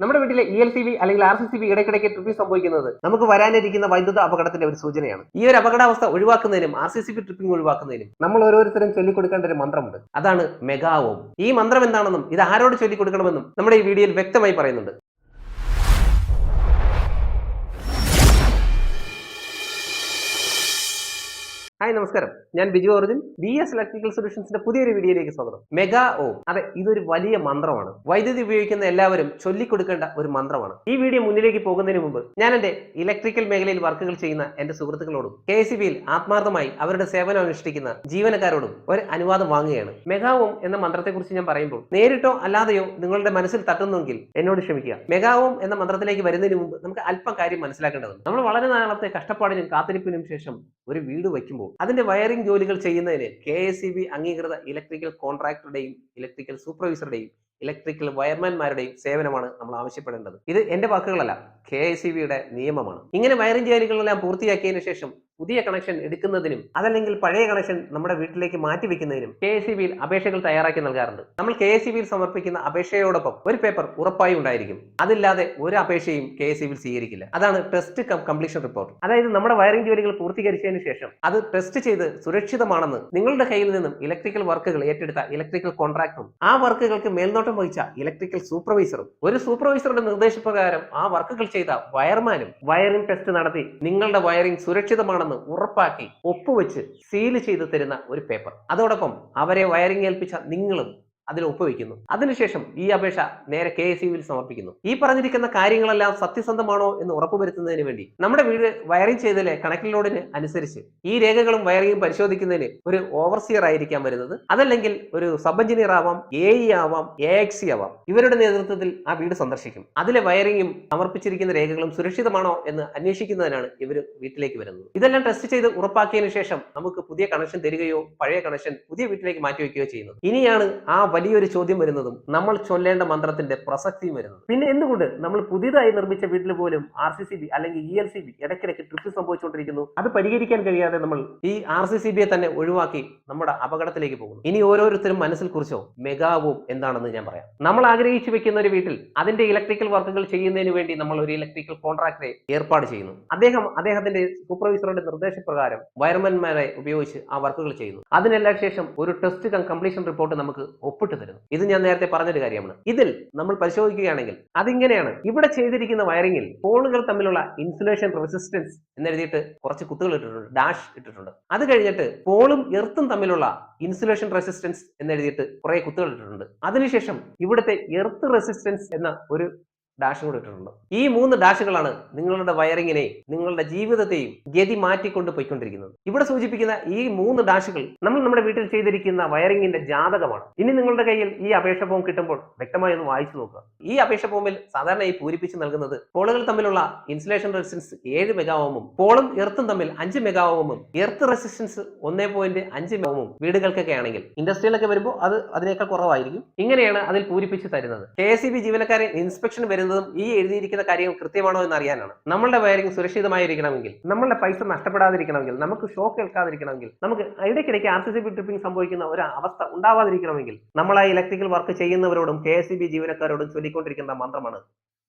നമ്മുടെ വീട്ടിലെ E L C B അല്ലെങ്കിൽ ആർ സി സി ബി ഇടയ്ക്കിടയ്ക്ക് ട്രിപ്പിൽ സംഭവിക്കുന്നത് നമുക്ക് വരാനിരിക്കുന്ന വൈദ്യുത അപകടത്തിന്റെ ഒരു സൂചനയാണ്. ഈ ഒരു അപകടാവസ്ഥ ഒഴിവാക്കുന്നതിനും R C C B tripping ഒഴിവാക്കുന്നതിനും നമ്മൾ ഓരോരുത്തരും ചൊല്ലിക്കൊടുക്കേണ്ട ഒരു മന്ത്രമുണ്ട്. അതാണ് മെഗാവോം ഈ മന്ത്രം എന്താണെന്നും ഇത് ആരോട് ചൊല്ലിക്കൊടുക്കണമെന്നും നമ്മുടെ ഈ വീഡിയോയിൽ വ്യക്തമായി പറയുന്നുണ്ട്. ഹായ് നമസ്കാരം. ഞാൻ Biju origin B S electrical സൊല്യൂഷൻസിന്റെ പുതിയൊരു വീഡിയോയിലേക്ക് സ്വാഗതം. മെഗാ ഓ. അതെ ഇതൊരു വലിയ മന്ത്രമാണ്. വൈദ്യുതി ഉപയോഗിക്കുന്ന എല്ലാവരും ചൊല്ലിക്കൊടുക്കേണ്ട ഒരു മന്ത്രമാണ്. ഈ വീഡിയോ മുന്നിലേക്ക് പോകുന്നതിന് മുമ്പ് ഞാൻ എന്റെ ഇലക്ട്രിക്കൽ മേഖലയിൽ വർക്കുകൾ ചെയ്യുന്ന എന്റെ സുഹൃത്തുക്കളോടും കെ എസ് ബിയിൽ ആത്മാർത്ഥമായി അവരുടെ സേവനം അനുഷ്ഠിക്കുന്ന ജീവനക്കാരോടും ഒരു അനുവാദം വാങ്ങുകയാണ്. മെഗാ ഓം എന്ന മന്ത്രത്തെക്കുറിച്ച് ഞാൻ പറയുമ്പോൾ നേരിട്ടോ അല്ലാതെയോ നിങ്ങളുടെ മനസ്സിൽ തട്ടുന്നുവെങ്കിൽ എന്നോട് ക്ഷമിക്കുക. മെഗാ ഓം എന്ന മന്ത്രത്തിലേക്ക് വരുന്നതിന് മുമ്പ് നമുക്ക് അല്പം കാര്യം മനസ്സിലാക്കേണ്ടതുണ്ട്. നമ്മൾ വളരെ നാളത്തെ കഷ്ടപ്പാടിനും കാത്തിരിപ്പിനും ശേഷം ഒരു വീട് വയ്ക്കുമ്പോൾ അതിന്റെ വയറിംഗ് ജോലികൾ ചെയ്യുന്നതിന് കെ എസ് സി ബി അംഗീകൃത ഇലക്ട്രിക്കൽ കോൺട്രാക്ടറുടെയും ഇലക്ട്രിക്കൽ സൂപ്പർവൈസറുടെയും ഇലക്ട്രിക്കൽ വയർമാൻമാരുടെയും സേവനമാണ് നമ്മൾ ആവശ്യപ്പെടേണ്ടത്. ഇത് എന്റെ വാക്കുകളല്ല കെ എസ് സി ബിയുടെ നിയമമാണ്. ഇങ്ങനെ വയറിംഗ് ജോലികളെല്ലാം പൂർത്തിയാക്കിയതിനു ശേഷം പുതിയ കണക്ഷൻ എടുക്കുന്നതിനും അതല്ലെങ്കിൽ പഴയ കണക്ഷൻ നമ്മുടെ വീട്ടിലേക്ക് മാറ്റി വെക്കുന്നതിനും കെ എസ് ബിയിൽ അപേക്ഷകൾ തയ്യാറാക്കി നൽകാറുണ്ട്. നമ്മൾ കെ എസ് ബിയിൽ സമർപ്പിക്കുന്ന അപേക്ഷയോടൊപ്പം ഒരു പേപ്പർ ഉറപ്പായി ഉണ്ടായിരിക്കും. അതില്ലാതെ ഒരു അപേക്ഷയും കെ എസ് ബിയിൽ സ്വീകരിക്കില്ല. അതാണ് ടെസ്റ്റ് കംപ്ലീഷൻ റിപ്പോർട്ട് അതായത് നമ്മുടെ വയറിംഗ് ജോലികൾ പൂർത്തീകരിച്ചതിന് ശേഷം അത് ടെസ്റ്റ് ചെയ്ത് സുരക്ഷിതമാണെന്ന് നിങ്ങളുടെ കയ്യിൽ നിന്നും ഇലക്ട്രിക്കൽ വർക്കുകൾ ഏറ്റെടുത്ത ഇലക്ട്രിക്കൽ കോൺട്രാക്ടറും ആ വർക്കുകൾക്ക് മേൽനോട്ടം വഹിച്ച ഇലക്ട്രിക്കൽ സൂപ്പർവൈസറും ഒരു സൂപ്പർവൈസറുടെ നിർദ്ദേശപ്രകാരം ആ വർക്കുകൾ ചെയ്ത വയർമാനും വയറിംഗ് ടെസ്റ്റ് നടത്തി നിങ്ങളുടെ വയറിംഗ് സുരക്ഷിതമാണെന്ന് ഉറപ്പാക്കി ഒപ്പുവെച്ച് സീൽ ചെയ്ത് തരുന്ന ഒരു പേപ്പർ. അതോടൊപ്പം അവരെ വയറിംഗ് ഏൽപ്പിച്ച നിങ്ങളും അതിൽ ഒപ്പുവെക്കുന്നു. അതിനുശേഷം ഈ അപേക്ഷ നേരെ കെ എസ് യുവിൽ സമർപ്പിക്കുന്നു. ഈ പറഞ്ഞിരിക്കുന്ന കാര്യങ്ങളെല്ലാം സത്യസന്ധമാണോ എന്ന് ഉറപ്പുവരുത്തുന്നതിന് വേണ്ടി നമ്മുടെ വീട് വയറിംഗ് ചെയ്തതിലെ കണക്ട് ലോഡിന് അനുസരിച്ച് ഈ രേഖകളും വയറിംഗും പരിശോധിക്കുന്നതിന് ഒരു ഓവർസിയർ ആയിരിക്കാം വരുന്നത്. അതല്ലെങ്കിൽ ഒരു സബ് എഞ്ചിനീയർ ആവാം എ ഇ ആവാം എ എക്സി ആവാം. ഇവരുടെ നേതൃത്വത്തിൽ ആ വീട് സന്ദർശിക്കും. അതിലെ വയറിംഗും സമർപ്പിച്ചിരിക്കുന്ന രേഖകളും സുരക്ഷിതമാണോ എന്ന് അന്വേഷിക്കുന്നതിനാണ് ഇവർ വീട്ടിലേക്ക് വരുന്നത്. ഇതെല്ലാം ടെസ്റ്റ് ചെയ്ത് ഉറപ്പാക്കിയതിനു ശേഷം നമുക്ക് പുതിയ കണക്ഷൻ തരികയോ പഴയ കണക്ഷൻ പുതിയ വീട്ടിലേക്ക് മാറ്റി മാറ്റിവെക്കുകയോ ചെയ്യുന്നത്. ഇനിയാണ് ആ വലിയൊരു ചോദ്യം വരുന്നതും നമ്മൾ ചൊല്ലേണ്ട മന്ത്രത്തിന്റെ പ്രസക്തിയും വരുന്നത്. പിന്നെ എന്തുകൊണ്ട് നമ്മൾ പുതിയതായി നിർമ്മിച്ച വീട്ടിൽ പോലും ആർ സി സി ബി അല്ലെങ്കിൽ ഇ എൽ സി ബി ഇടയ്ക്കിടയ്ക്ക് ട്രിപ്പ് സംഭവിച്ചുകൊണ്ടിരിക്കുന്നു? അത് പരിഹരിക്കാൻ കഴിയാതെ നമ്മൾ ഈ ആർ സി സി ബിയെ തന്നെ ഒഴിവാക്കി നമ്മുടെ അപകടത്തിലേക്ക് പോകുന്നു. ഇനി ഓരോരുത്തരും മനസ്സിൽ കുറിച്ചോ? മെഗാവും എന്താണെന്ന് ഞാൻ പറയാം. നമ്മൾ ആഗ്രഹിച്ചു വെക്കുന്ന ഒരു വീട്ടിൽ അതിന്റെ ഇലക്ട്രിക്കൽ വർക്കുകൾ ചെയ്യുന്നതിന് വേണ്ടി നമ്മൾ ഒരു ഇലക്ട്രിക്കൽ കോൺട്രാക്ടറെ ഏർപ്പാട് ചെയ്യുന്നു. അദ്ദേഹം അദ്ദേഹത്തിന്റെ സൂപ്പർവൈസറുടെ നിർദ്ദേശപ്രകാരം വയർമാൻമാരെ ഉപയോഗിച്ച് ആ വർക്കുകൾ ചെയ്യുന്നു. അതിനെല്ലാം ശേഷം ഒരു ടെസ്റ്റ് കം കംപ്ലീഷൻ റിപ്പോർട്ട് നമുക്ക് ഒപ്പിട്ട് തരുന്നു. ഇത് ഞാൻ നേരത്തെ പറഞ്ഞൊരു കാര്യമാണ്. ഇതിൽ നമ്മൾ പരിശോധിക്കുകയാണെങ്കിൽ അതിങ്ങനെയാണ്. ഇവിടെ ചെയ്തിരിക്കുന്ന വയറിംഗിൽ പോളുകൾ തമ്മിലുള്ള ഇൻസുലേഷൻ റെസിസ്റ്റൻസ് എന്നെഴുതിയിട്ട് കുറച്ച് കുത്തുകൾ ഇട്ടിട്ടുണ്ട് ഡാഷ് ഇട്ടിട്ടുണ്ട്. അത് കഴിഞ്ഞിട്ട് പോളും എർത്തും തമ്മിലുള്ള ഇൻസുലേഷൻ റെസിസ്റ്റൻസ് എന്നെഴുതിയിട്ട് കുറെ കുത്തുകൾ ഇട്ടിട്ടുണ്ട്. അതിനുശേഷം ഇവിടുത്തെ എർത്ത് റെസിസ്റ്റൻസ് എന്ന ഒരു ഡാഷ് കൂടെ ഇട്ടിട്ടുണ്ട്. ഈ മൂന്ന് ഡാഷുകളാണ് നിങ്ങളുടെ വയറിങ്ങിനെ നിങ്ങളുടെ ജീവിതത്തെയും ഗതി മാറ്റിക്കൊണ്ട് പോയിക്കൊണ്ടിരിക്കുന്നത്. ഇവിടെ സൂചിപ്പിക്കുന്ന ഈ മൂന്ന് ഡാഷുകൾ നമ്മൾ നമ്മുടെ വീട്ടിൽ ചെയ്തിരിക്കുന്ന വയറിങ്ങിന്റെ ജാതകമാണ്. ഇനി നിങ്ങളുടെ കയ്യിൽ ഈ അപേക്ഷ ഫോം കിട്ടുമ്പോൾ വ്യക്തമായി ഒന്ന് വായിച്ചു നോക്കുക. ഈ അപേക്ഷ ഫോമിൽ സാധാരണയായി പൂരിപ്പിച്ച് നൽകുന്നത് പോളുകൾ തമ്മിലുള്ള ഇൻസുലേഷൻ റെസിസ്റ്റൻസ് ഏഴ് മെഗാവോമും പോളും എർത്തും തമ്മിൽ അഞ്ച് മെഗാവോമും എർത്ത് റെസിസ്റ്റൻസ് ഒന്നേ പോയിന്റ് അഞ്ച് മെഗാവോമും വീടുകൾക്കൊക്കെ ആണെങ്കിൽ. ഇൻഡസ്ട്രിയിലൊക്കെ വരുമ്പോൾ അത് അതിനേക്കാൾ കുറവായിരിക്കും. ഇങ്ങനെയാണ് അതിൽ പൂരിപ്പിച്ച് തരുന്നത്. കെ എസ് ഇ ബി ജീവനക്കാരെ ഇൻസ്പെക്ഷൻ വരുന്നതും ഈ എഴുതിയിരിക്കുന്ന കാര്യം കൃത്യമാണോ എന്ന് അറിയാനാണ്. നമ്മളുടെ വയറിംഗ് സുരക്ഷിതമായിരിക്കണമെങ്കിൽ നമ്മളുടെ പൈസ നഷ്ടപ്പെടാതിരിക്കണമെങ്കിൽ നമുക്ക് ഷോക്ക് കേൾക്കാതിരിക്കണമെങ്കിൽ നമുക്ക് ഇടയ്ക്കിടയ്ക്ക് R C C B tripping സംഭവിക്കുന്ന ഒരു അവസ്ഥ ഉണ്ടാവാതിരിക്കണമെങ്കിൽ നമ്മൾ ആ ഇലക്ട്രിക്കൽ വർക്ക് ചെയ്യുന്നവരോടും കെ എസ് ബി ജീവനക്കാരോടും ചൊല്ലിക്കൊണ്ടിരിക്കുന്ന മന്ത്രമാണ്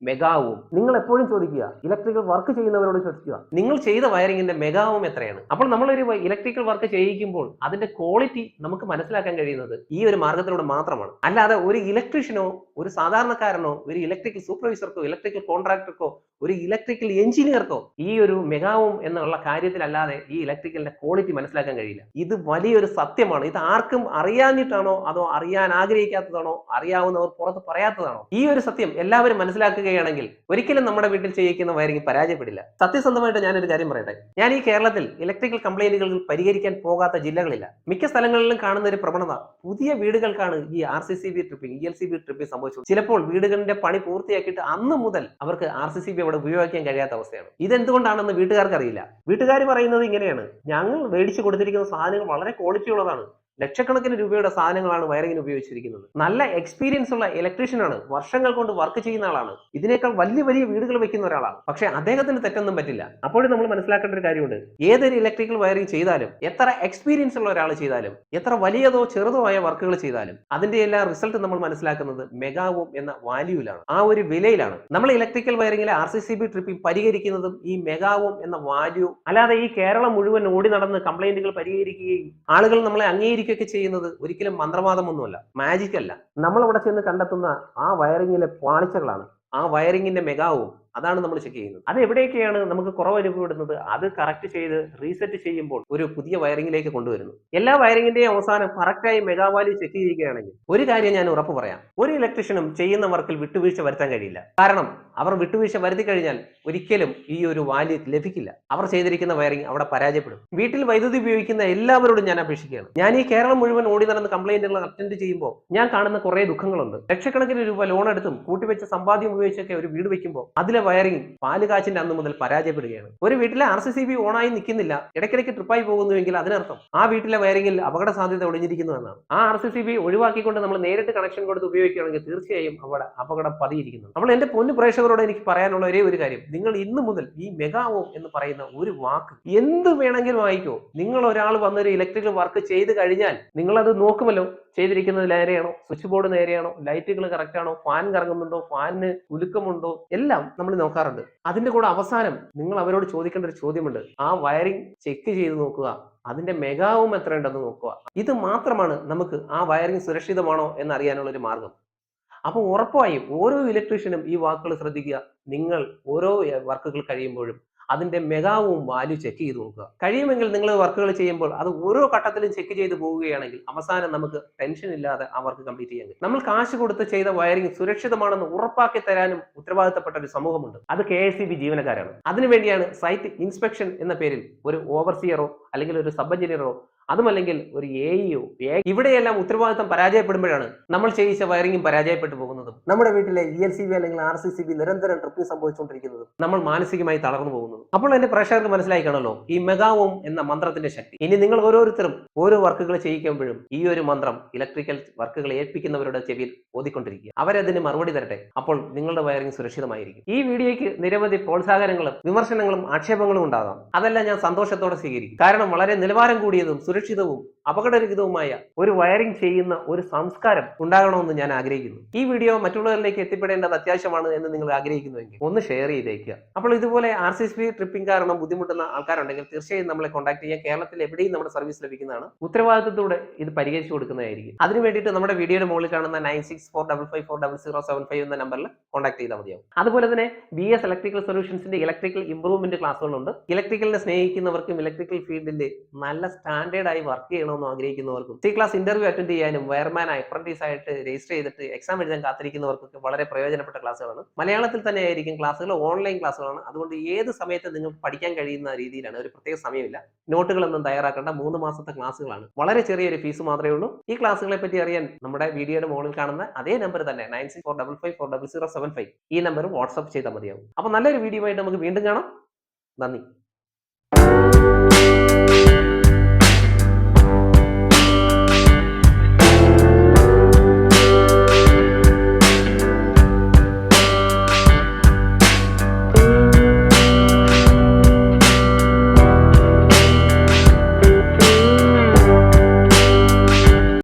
മെഗാവും. നിങ്ങൾ എപ്പോഴും ചോദിക്കുക ഇലക്ട്രിക്കൽ വർക്ക് ചെയ്യുന്നവരോട് ചോദിക്കുക. നിങ്ങൾ ചെയ്ത വയറിങ്ങിന്റെ മെഗാവും എത്രയാണ്? അപ്പോൾ നമ്മളൊരു ഇലക്ട്രിക്കൽ വർക്ക് ചെയ്യിക്കുമ്പോൾ അതിന്റെ ക്വാളിറ്റി നമുക്ക് മനസ്സിലാക്കാൻ കഴിയുന്നത് ഈ ഒരു മാർഗത്തിലൂടെ മാത്രമാണ്. അല്ലാതെ ഒരു ഇലക്ട്രീഷ്യനോ ഒരു സാധാരണക്കാരനോ ഒരു ഇലക്ട്രിക്കൽ സൂപ്പർവൈസർക്കോ ഇലക്ട്രിക്കൽ കോൺട്രാക്ടർക്കോ ഒരു ഇലക്ട്രിക്കൽ എഞ്ചിനീയർക്കോ ഈ ഒരു മെഗാവും എന്നുള്ള കാര്യത്തിലല്ലാതെ ഈ ഇലക്ട്രിക്കലിന്റെ ക്വാളിറ്റി മനസ്സിലാക്കാൻ കഴിയില്ല. ഇത് വലിയൊരു സത്യമാണ്. ഇത് ആർക്കും അറിയാഞ്ഞിട്ടാണോ അതോ അറിയാൻ ആഗ്രഹിക്കാത്തതാണോ? അറിയാവുന്നവർ പുറത്ത് പറയാത്തതാണോ? ഈ ഒരു സത്യം എല്ലാവരും മനസ്സിലാക്കുകയാണെങ്കിൽ ഒരിക്കലും നമ്മുടെ വീട്ടിൽ ചെയ്യിക്കുന്ന വയറിംഗ് പരാജയപ്പെടില്ല. സത്യസന്ധമായിട്ട് ഞാനൊരു കാര്യം പറയട്ടെ. ഞാൻ ഈ കേരളത്തിൽ ഇലക്ട്രിക്കൽ കംപ്ലൈന്റുകൾ പരിഹരിക്കാൻ പോകാത്ത ജില്ലകളില്ല. മിക്ക സ്ഥലങ്ങളിലും കാണുന്ന ഒരു പ്രവണത പുതിയ വീടുകൾക്കാണ് ഈ R C C B tripping E L C B tripping സംഭവിച്ചത്. ചിലപ്പോൾ വീടുകളിന്റെ പണി പൂർത്തിയാക്കിയിട്ട് അന്ന് മുതൽ അവർക്ക് ആർ സി സി ബി അവിടെ ഉപയോഗിക്കാൻ കഴിയാത്ത അവസ്ഥയാണ്. ഇതെന്തുകൊണ്ടാണെന്ന് വീട്ടുകാർക്ക് അറിയില്ല വീട്ടുകാർ പറയുന്നത് ഇങ്ങനെയാണ്. ഞങ്ങൾ മേടിച്ചു കൊടുത്തിരിക്കുന്ന സാധനങ്ങൾ വളരെ ക്വാളിറ്റി ഉള്ളതാണ്. ലക്ഷക്കണക്കിന് രൂപയുടെ സാധനങ്ങളാണ് വയറിങ്ങിന് ഉപയോഗിച്ചിരിക്കുന്നത്. നല്ല എക്സ്പീരിയൻസ് ഉള്ള ഇലക്ട്രീഷ്യനാണ് വർഷങ്ങൾ കൊണ്ട് വർക്ക് ചെയ്യുന്ന ആളാണ്. ഇതിനേക്കാൾ വലിയ വലിയ വീടുകൾ വെക്കുന്ന ഒരാളാണ്. പക്ഷെ അദ്ദേഹത്തിന് തെറ്റൊന്നും പറ്റില്ല. അപ്പോഴും നമ്മൾ മനസ്സിലാക്കേണ്ട ഒരു കാര്യമുണ്ട്. ഏതൊരു ഇലക്ട്രിക്കൽ വയറിംഗ് ചെയ്താലും എത്ര എക്സ്പീരിയൻസ് ഉള്ള ഒരാൾ ചെയ്താലും എത്ര വലിയതോ ചെറുതോ ആയ വർക്കുകൾ ചെയ്താലും അതിന്റെ എല്ലാ റിസൾട്ട് നമ്മൾ മനസ്സിലാക്കുന്നത് മെഗാവും എന്ന വാല്യൂലാണ് ആ ഒരു വിലയിലാണ്. നമ്മൾ ഇലക്ട്രിക്കൽ വയറിംഗിലെ ആർ സി സി ബി ട്രിപ്പിൽ പരിഹരിക്കുന്നതും ഈ മെഗാവും എന്ന വാല്യൂ അല്ലാതെ ഈ കേരളം മുഴുവൻ ഓടി നടന്ന് കംപ്ലൈന്റുകൾ പരിഹരിക്കുകയും ആളുകൾ നമ്മളെ അംഗീകരിക്കുകയൊക്കെ ചെയ്യുന്നത് ഒരിക്കലും മന്ത്രവാദമൊന്നുമല്ല. മാജിക് അല്ല. നമ്മൾ അവിടെ ചെന്ന് കണ്ടെത്തുന്ന ആ വയറിങ്ങിലെ പാളിച്ചകളാണ് ആ വയറിങ്ങിന്റെ മെഗാവും അതാണ് നമ്മൾ ചെക്ക് ചെയ്യുന്നത്. അത് എവിടെയൊക്കെയാണ് നമുക്ക് കുറവ് അനുഭവപ്പെടുന്നത്? അത് കറക്റ്റ് ചെയ്ത് റീസെറ്റ് ചെയ്യുമ്പോൾ ഒരു പുതിയ വയറിംഗിലേക്ക് കൊണ്ടുവരുന്നു. എല്ലാ വയറിംഗിന്റെയും അവസാനം കറക്റ്റായി മെഗാ വാല്യൂ ചെക്ക് ചെയ്യുകയാണെങ്കിൽ ഒരു കാര്യം ഞാൻ ഉറപ്പ് പറയാം. ഒരു ഇലക്ട്രീഷ്യനും ചെയ്യുന്ന വർക്കിൽ വിട്ടുവീഴ്ച വരുത്താൻ കഴിയില്ല. കാരണം അവർ വിട്ടുവീഴ്ച വരുത്തി കഴിഞ്ഞാൽ ഒരിക്കലും ഈ ഒരു വാല്യൂ ലഭിക്കില്ല. അവർ ചെയ്തിരിക്കുന്ന വയറിംഗ് അവിടെ പരാജയപ്പെടും. വീട്ടിൽ വൈദ്യുതി ഉപയോഗിക്കുന്ന എല്ലാവരോടും ഞാൻ അപേക്ഷിക്കുകയാണ്. ഞാൻ ഈ കേരളം മുഴുവൻ ഓടി നടന്ന് കംപ്ലൈന്റുകൾ അറ്റൻഡ് ചെയ്യുമ്പോൾ ഞാൻ കാണുന്ന കുറെ ദുഃഖങ്ങളുണ്ട്. ലക്ഷക്കണക്കിന് രൂപ ലോൺ എടുത്തും കൂട്ടിവെച്ച സമ്പാദ്യം ഉപയോഗിച്ചൊക്കെ ഒരു വീട് വെക്കുമ്പോൾ അതിലെ വയറിംഗ് പാൽ കാച്ചിന്റെ അന്ന് മുതൽ പരാജയപ്പെടുകയാണ്. ഒരു വീട്ടിലെ ആർ സി സി ബി ഓണായി നിൽക്കുന്നില്ല ഇടയ്ക്കിടയ്ക്ക് ട്രിപ്പായി പോകുന്നുവെങ്കിൽ അതിനർത്ഥം ആ വീട്ടിലെ വയറിംഗിൽ അപകട സാധ്യത ഒളിഞ്ഞിരിക്കുന്നു എന്നാണ്. ആ ആർ സി സി ബി ഒഴിവാക്കിക്കൊണ്ട് നമ്മൾ നേരിട്ട് കണക്ഷൻ കൊടുത്ത് ഉപയോഗിക്കുകയാണെങ്കിൽ തീർച്ചയായും അവിടെ അപകടം പതിയിരിക്കുന്നു. നമ്മൾ എന്റെ പൊന്നു പ്രേക്ഷകരോട് എനിക്ക് പറയാനുള്ള ഒരേ ഒരു കാര്യം നിങ്ങൾ ഇന്ന് മുതൽ ഈ മെഗാ ഓം എന്ന് പറയുന്ന ഒരു വാക്ക് എന്ത് വേണമെങ്കിലും വായിക്കോ. നിങ്ങൾ ഒരാൾ വന്നൊരു ഇലക്ട്രിക്കൽ വർക്ക് ചെയ്ത് കഴിഞ്ഞാൽ നിങ്ങൾ അത് നോക്കുമല്ലോ. ചെയ്തിരിക്കുന്നത് നേരെയാണോ? Switch board നേരെയാണോ? ലൈറ്റുകൾ കറക്റ്റ് ആണോ? ഫാൻ കറങ്ങുന്നുണ്ടോ? ഫാനിന് ഉലുക്കമുണ്ടോ? എല്ലാം നമ്മൾ നോക്കാറുണ്ട്. അതിന്റെ കൂടെ അവസാനം നിങ്ങൾ അവരോട് ചോദിക്കേണ്ട ഒരു ചോദ്യമുണ്ട്. ആ വയറിംഗ് ചെക്ക് ചെയ്ത് നോക്കുക. അതിന്റെ മെഗാവും എത്രയുണ്ടെന്ന് നോക്കുക. ഇത് മാത്രമാണ് നമുക്ക് ആ വയറിംഗ് സുരക്ഷിതമാണോ എന്ന് അറിയാനുള്ള ഒരു മാർഗം. അപ്പോൾ ഉറപ്പായും ഓരോ ഇലക്ട്രീഷ്യനും ഈ വാക്കുകൾ ശ്രദ്ധിക്കുക. നിങ്ങൾ ഓരോ വർക്കുകൾ കഴിയുമ്പോഴും. അതിന്റെ മെഗാവും വാല്യൂ ചെക്ക് ചെയ്ത് നോക്കുക. കഴിയുമെങ്കിൽ നിങ്ങൾ വർക്കുകൾ ചെയ്യുമ്പോൾ അത് ഓരോ ഘട്ടത്തിലും ചെക്ക് ചെയ്ത് പോവുകയാണെങ്കിൽ അവസാനം നമുക്ക് ടെൻഷൻ ഇല്ലാതെ ആ വർക്ക് കംപ്ലീറ്റ് ചെയ്യാൻ കഴിയും. നമ്മൾ കാശ് കൊടുത്ത് ചെയ്ത വയറിംഗ് സുരക്ഷിതമാണെന്ന് ഉറപ്പാക്കി തരാനും ഉത്തരവാദിത്തപ്പെട്ട ഒരു സമൂഹമുണ്ട്. അത് കെ എസ് ബി ജീവനക്കാരാണ്. അതിനുവേണ്ടിയാണ് സൈറ്റ് ഇൻസ്പെക്ഷൻ എന്ന പേരിൽ ഒരു ഓവർസിയറോ അല്ലെങ്കിൽ ഒരു സബ് എഞ്ചിനീയറോ അതുമല്ലെങ്കിൽ ഒരു എ ഇഒ ഇവിടെയെല്ലാം ഉത്തരവാദിത്തം പരാജയപ്പെടുമ്പോഴാണ് നമ്മൾ ചെയ്യിച്ച വയറിംഗും പരാജയപ്പെട്ടു പോകുന്നതും. നമ്മുടെ വീട്ടിലെ ഇ എൽ സി ബി അല്ലെങ്കിൽ ആർ സി സി ബി നിരന്തരം ട്രിപ്പിൽ സംഭവിച്ചുകൊണ്ടിരിക്കുന്നതും. നമ്മൾ മാനസികമായി തളർന്നു പോകുന്നതും. അപ്പോൾ എന്റെ പ്രേക്ഷകർക്ക് മനസ്സിലായി കാണല്ലോ ഈ മെഗാവും എന്ന മന്ത്രത്തിന്റെ ശക്തി. ഇനി നിങ്ങൾ ഓരോരുത്തരും ഓരോ വർക്കുകൾ ചെയ്യിക്കുമ്പോഴും ഈ ഒരു മന്ത്രം ഇലക്ട്രിക്കൽ വർക്കുകൾ ഏൽപ്പിക്കുന്നവരുടെ ചെവിയിൽ ഓതിക്കൊണ്ടിരിക്കുക. അവരതിന് മറുപടി തരട്ടെ അപ്പോൾ നിങ്ങളുടെ വയറിംഗ് സുരക്ഷിതമായിരിക്കും. ഈ വീഡിയോയ്ക്ക് നിരവധി പ്രോത്സാഹനങ്ങളും വിമർശനങ്ങളും ആക്ഷേപങ്ങളും ഉണ്ടാകാം. അതെല്ലാം ഞാൻ സന്തോഷത്തോടെ സ്വീകരിക്കും. കാരണം വളരെ നിലവാരം കൂടിയതും സുരക്ഷിതവും അപകടരഹിതവുമായ ഒരു വയറിംഗ് ചെയ്യുന്ന ഒരു സംസ്കാരം ഉണ്ടാകണമെന്ന് ഞാൻ ആഗ്രഹിക്കുന്നു. ഈ വീഡിയോ മറ്റുള്ളവരിലേക്ക് എത്തിപ്പെടേണ്ടത് അത്യാവശ്യമാണ് എന്ന് നിങ്ങൾ ആഗ്രഹിക്കുന്നുവെങ്കിൽ ഒന്ന് ഷെയർ ചെയ്തേക്കുക. അപ്പോൾ ഇതുപോലെ ആർ സി ട്രിപ്പിംഗ് കാരണം ബുദ്ധിമുട്ടുന്ന ആൾക്കാരുണ്ടെങ്കിൽ തീർച്ചയായും നമ്മളെ കോൺടാക്ട് ചെയ്യാം കേരളത്തിൽ എവിടെയും നമ്മുടെ സർവീസ് ലഭിക്കുന്നതാണ്. ഉത്തരവാദിത്തത്തോടെ ഇത് പരിഹരിച്ചു കൊടുക്കുന്നതായിരിക്കും. അതിന് വേണ്ടിയിട്ട് നമ്മുടെ വീഡിയോയുടെ മുകളിൽ കാണുന്ന nine six four double five four double zero seven five എന്ന നമ്പറിൽ കോൺടാക്ട് ചെയ്താൽ മതിയാവും. അതുപോലെ തന്നെ ബി എസ് ഇലക്ട്രിക്കൽ സൊല്യൂഷൻസിന്റെ ഇലക്ട്രിക്കൽ ഇംപ്രൂവ്മെന്റ് ക്ലാസ്സുകളുണ്ട്. ഇലക്ട്രിക്കലിനെ സ്നേഹിക്കുന്നവർക്കും ഇലക്ട്രിക്കൽ ഫീൽഡിൽ നല്ല സ്റ്റാൻഡേർഡ് ആയി വർക്ക് ചെയ്യണമെന്ന് ആഗ്രഹിക്കുന്നവർക്കും സി ക്ലാസ് ഇന്റർവ്യൂ അറ്റൻഡ് ചെയ്യാനും വയർമാൻ അപ്രന്റീസ് ആയിട്ട് രജിസ്റ്റർ ചെയ്തിട്ട് എക്സാം എഴുതാൻ കാത്തിരിക്കുന്നവർക്കൊക്കെ വളരെ പ്രയോജനപ്പെട്ട ക്ലാസ്സുകളാണ് മലയാളത്തിൽ തന്നെ ആയിരിക്കും ക്ലാസ്സുകൾ ഓൺലൈൻ ക്ലാസ്സുകളാണ് അതുകൊണ്ട് ഏത് സമയത്ത് നിങ്ങൾക്ക് പഠിക്കാൻ കഴിയുന്ന രീതിയിലാണ്. ഒരു പ്രത്യേക സമയമില്ല. നോട്ടുകളൊന്നും തയ്യാറാക്കേണ്ട മൂന്ന് മാസത്തെ ക്ലാസ്സുകളാണ്. വളരെ ചെറിയൊരു ഫീസ് മാത്രമേ ഉള്ളൂ. ഈ ക്ലാസ്സുകളെ പറ്റി അറിയാൻ നമ്മുടെ വീഡിയോയുടെ മുകളിൽ കാണുന്ന അതേ നമ്പർ തന്നെ nine six four double five four double zero seven five ഈ നമ്പർ വാട്സ്ആപ്പ് ചെയ്താൽ മതിയാവും. അപ്പോൾ നല്ലൊരു വീഡിയോ ആയിട്ട് നമുക്ക് വീണ്ടും കാണാം. നന്ദി.